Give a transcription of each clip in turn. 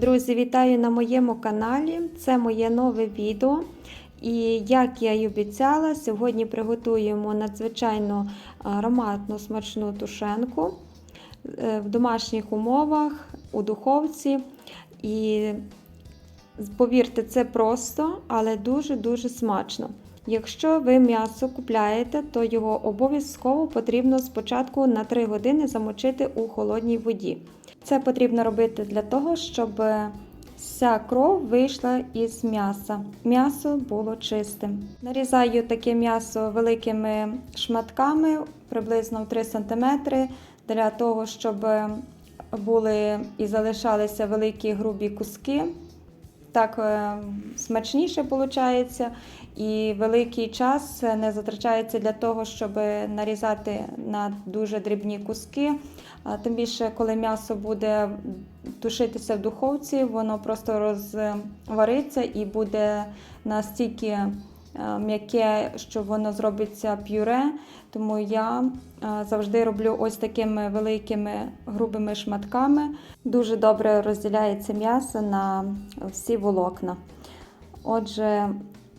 Друзі, вітаю на моєму каналі. Це моє нове відео. І як я й обіцяла, сьогодні приготуємо надзвичайно ароматну смачну тушенку е, в домашніх умовах у духовці. І повірте, це просто, але дуже-дуже смачно. Якщо ви м'ясо купляєте, то його обов'язково потрібно спочатку на 3 години замочити у холодній воді. Це потрібно робити для того, щоб вся кров вийшла із м'яса. М'ясо було чистим. Нарізаю таке м'ясо великими шматками, приблизно в 3 см, для того, щоб були і залишалися великі грубі куски. Так е, смачніше виходить, і великий час не затрачається для того, щоб нарізати на дуже дрібні куски. Тим більше, коли м'ясо буде тушитися в духовці, воно просто розвариться і буде настільки м'яке, що воно зробиться пюре. Тому я е, завжди роблю ось такими великими грубими шматками. Дуже добре розділяється м'ясо на всі волокна. Отже,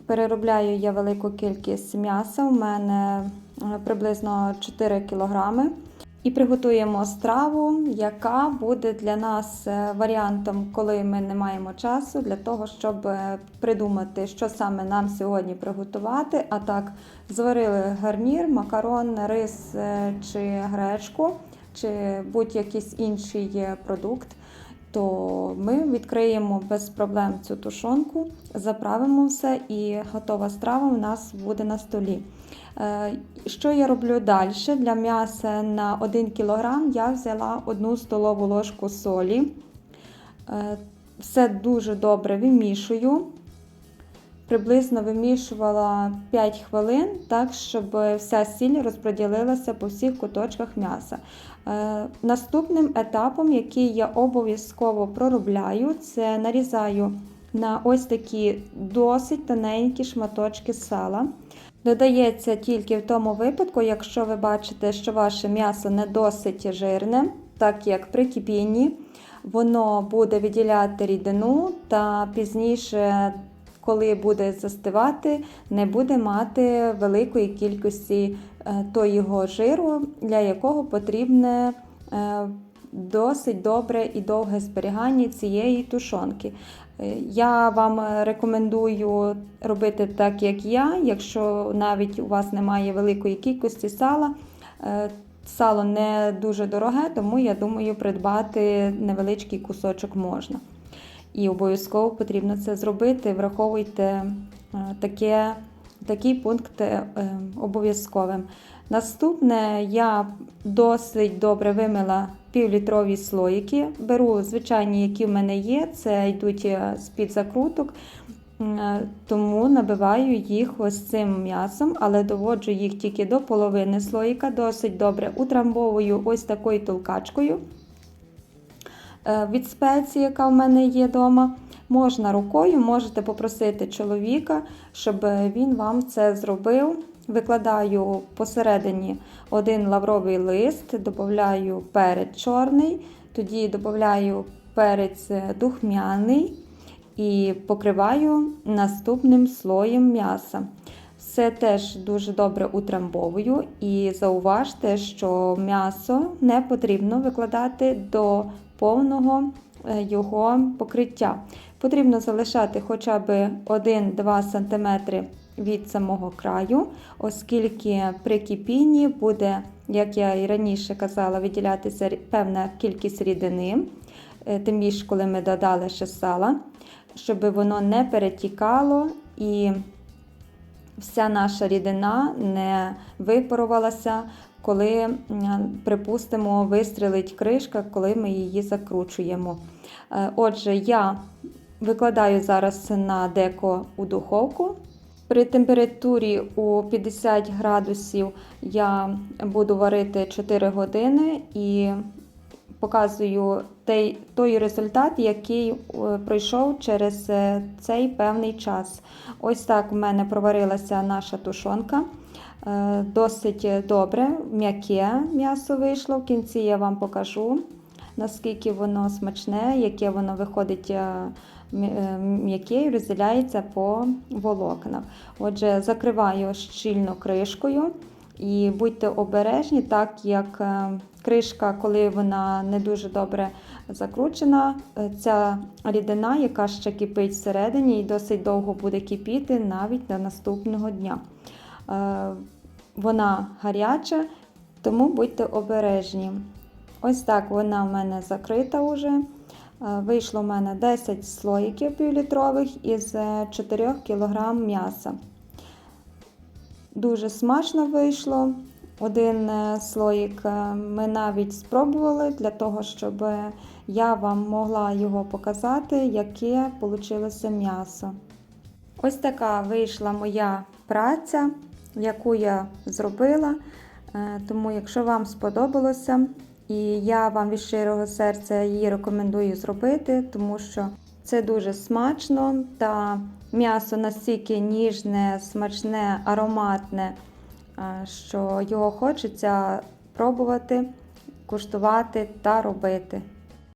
переробляю я велику кількість м'яса, у мене е, приблизно 4 кг. І приготуємо страву, яка буде для нас е, варіантом, коли ми не маємо часу, для того, щоб е, придумати, що саме нам сьогодні приготувати. А так, зварили гарнір, макарон, рис чи гречку, чи будь-який інший продукт то ми відкриємо без проблем цю тушонку, заправимо все і готова страва у нас буде на столі. Е, що я роблю далі? Для м'яса на 1 кг я взяла 1 столову ложку солі. Е, все дуже добре вимішую. Приблизно вимішувала 5 хвилин, так, щоб вся сіль розподілилася по всіх куточках м'яса. Е, наступним етапом, який я обов'язково проробляю, це нарізаю на ось такі досить тоненькі шматочки сала. Додається тільки в тому випадку, якщо ви бачите, що ваше м'ясо не досить жирне, так як при кипінні, воно буде виділяти рідину та пізніше коли буде застивати, не буде мати великої кількості е, того жиру, для якого потрібне е, досить добре і довге зберігання цієї тушонки. Е, я вам рекомендую робити так, як я, якщо навіть у вас немає великої кількості сала. Сало не дуже дороге, тому я думаю, придбати невеличкий кусочок можна. І обов'язково потрібно це зробити. Враховуйте е, таке, такий пункт е, обов'язковим. Наступне я досить добре вимила півлітрові слоїки. Беру звичайні, які в мене є, це йдуть е, з-під закруток, тому набиваю їх ось цим м'ясом, але доводжу їх тільки до половини слоїка, досить добре утрамбовую ось такою толкачкою. Е, від спеції, яка в мене є вдома. Можна рукою, можете попросити чоловіка, щоб він вам це зробив. Викладаю посередині один лавровий лист, додаю перець чорний, тоді додаю перець духмяний і покриваю наступним слоєм м'яса. Все теж дуже добре утрамбовую і зауважте, що м'ясо не потрібно викладати до повного е, його покриття. Потрібно залишати хоча б 1-2 см від самого краю, оскільки при кипінні буде, як я і раніше казала, виділятися певна кількість рідини, е, тим більше, коли ми додали ще сала, щоб воно не перетікало і вся наша рідина не випарувалася коли, припустимо, вистрілить кришка, коли ми її закручуємо. Е, отже, я викладаю зараз на деко у духовку. При температурі у 50 градусів я буду варити 4 години і показую той, той результат, який е, пройшов через е, цей певний час. Ось так в мене проварилася наша тушонка. Е, досить добре, м'яке м'ясо вийшло. В кінці я вам покажу. наскільки воно смачне, яке воно виходить м'яке і розділяється по волокнах. Отже, закриваю щільно кришкою. І будьте обережні, так як кришка, коли вона не дуже добре закручена, е, ця рідина, яка ще кипить всередині, і досить довго буде кипіти навіть до наступного дня. Е, Вона гаряча, тому будьте обережні. Ось так вона в мене закрита вже. Е, Вийшло в мене 10 слоїків півлітрових із е, 4 кг м'яса. Дуже смачно вийшло. Один е, слоїк е, ми навіть спробували для того, щоб я вам могла його показати, яке вийшло м'ясо. Ось така вийшла моя праця, яку я зробила. Е, Тому, якщо вам сподобалося, і я вам від щирого серця її рекомендую зробити, тому що це дуже смачно та м'ясо настільки ніжне, смачне, ароматне, що його хочеться пробувати, куштувати та робити.